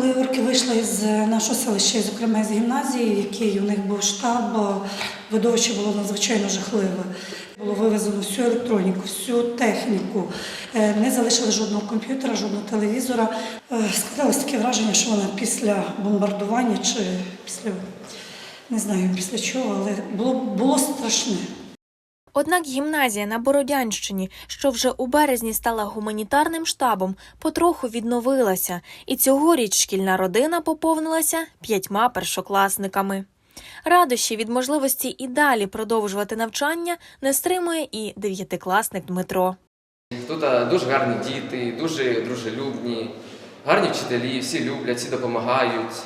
Коли орки вийшли з нашого селища, зокрема з гімназії, який у них був штаб, видовище було надзвичайно жахливе. Було вивезено всю електроніку, всю техніку, Е, не залишили жодного комп'ютера, жодного телевізора. Е, Складалось таке враження, що вона після бомбардування чи після не знаю після чого, але було, було страшне. Однак гімназія на Бородянщині, що вже у березні стала гуманітарним штабом, потроху відновилася, і цьогоріч шкільна родина поповнилася п'ятьма першокласниками. Радощі від можливості і далі продовжувати навчання не стримує і дев'ятикласник Дмитро. Тут дуже гарні діти, дуже дружелюбні, гарні вчителі, всі люблять, всі допомагають,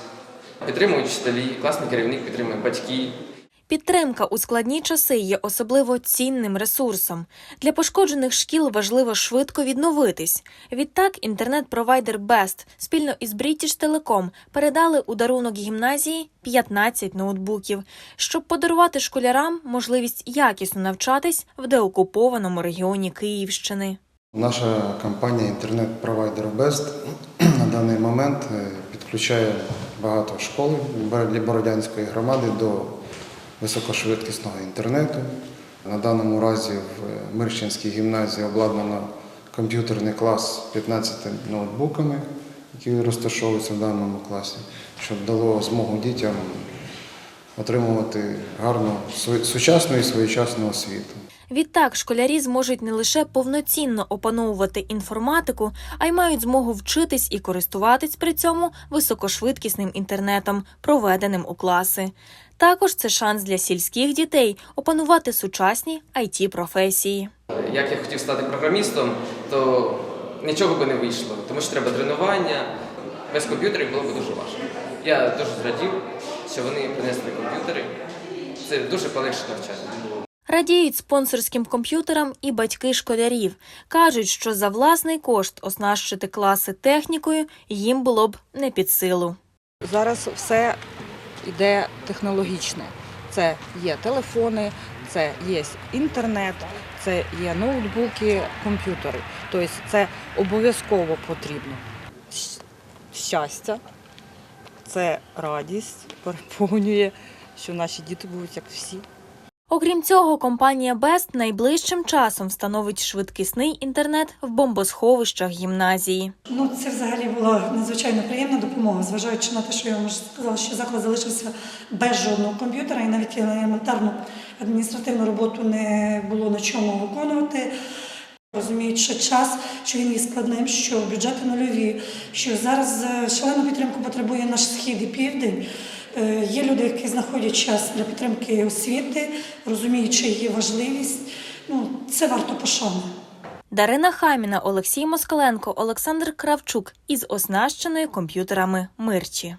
підтримують вчителі, класний керівник підтримує батьки. Підтримка у складні часи є особливо цінним ресурсом. Для пошкоджених шкіл важливо швидко відновитись. Відтак, інтернет-провайдер Best спільно із British Telecom передали у дарунок гімназії 15 ноутбуків, щоб подарувати школярам можливість якісно навчатись в деокупованому регіоні Київщини. Наша компанія інтернет-провайдер Best на даний момент е, підключає багато школ Бородянської громади до високошвидкісного інтернету. На даному разі в Мирщинській гімназії обладнано комп'ютерний клас 15 ноутбуками, які розташовуються в даному класі, що дало змогу дітям отримувати гарну сучасну і своєчасну освіту. Відтак, школярі зможуть не лише повноцінно опановувати інформатику, а й мають змогу вчитись і користуватись при цьому високошвидкісним інтернетом, проведеним у класи. Також це шанс для сільських дітей опанувати сучасні it професії. Як я хотів стати програмістом, то нічого би не вийшло, тому що треба тренування. Без комп'ютерів було б дуже важко. Я дуже зрадів, що вони принесли комп'ютери. Це дуже полегшить навчання. Радіють спонсорським комп'ютерам і батьки школярів. Кажуть, що за власний кошт оснащити класи технікою їм було б не під силу. Зараз все йде технологічне. Це є телефони, це є інтернет, це є ноутбуки, комп'ютери. Тобто це обов'язково потрібно. Щастя, це радість переповнює, що наші діти будуть як всі. Окрім цього, компанія Best найближчим часом встановить швидкісний інтернет в бомбосховищах гімназії. Ну, це взагалі була надзвичайно приємна допомога, зважаючи на те, що я вам сказала, що заклад залишився без жодного комп'ютера, і навіть елементарну адміністративну роботу не було на чому виконувати. Розуміючи час, що він є складним, що бюджети нульові, що зараз е, шалену підтримку потребує наш схід і південь. Е, Є люди, які знаходять час для підтримки освіти, розуміючи її важливість. Ну, це варто пошани. Дарина Хаміна, Олексій Москаленко, Олександр Кравчук із оснащеною комп'ютерами Мирчі.